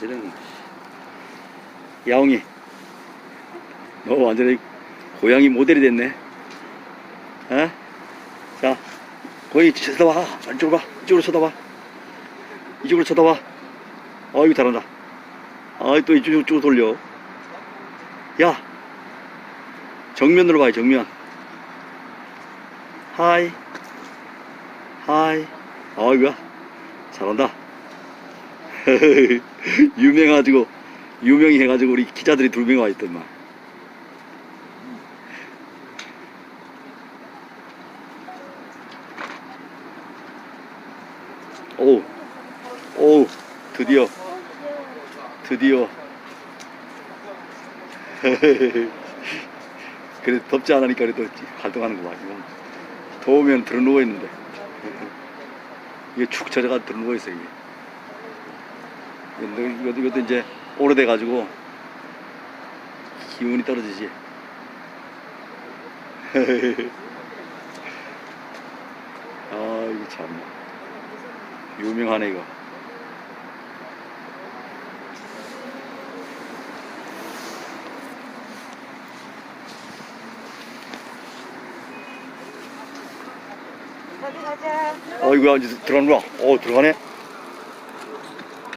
쟤는 야옹이. 너 완전히 고양이 모델이 됐네. 어? 자 거기 쳐다봐. 이쪽으로 봐. 이쪽으로 쳐다봐. 이쪽으로 쳐다봐. 아이고 잘한다. 아이 또 이쪽, 이쪽으로 돌려. 야 정면으로 봐요 정면. 하이. 하이. 아이고야 잘한다 유명해가지고 유명히 해가지고 우리 기자들이 두 명 와 있더만 오, 오, 드디어, 드디어. 그래 덥지 않으니까 그래도 활동하는 거 마시고 더우면 들어 누워 있는데 이게 축 젖어가 들어 누워 있어 이게. 근데 이것도, 이것도 이제 오래돼 가지고 기운이 떨어지지. 아 이거 참 유명하네 이거. 어 이거 이제 들어가는구나. 어 들어가네.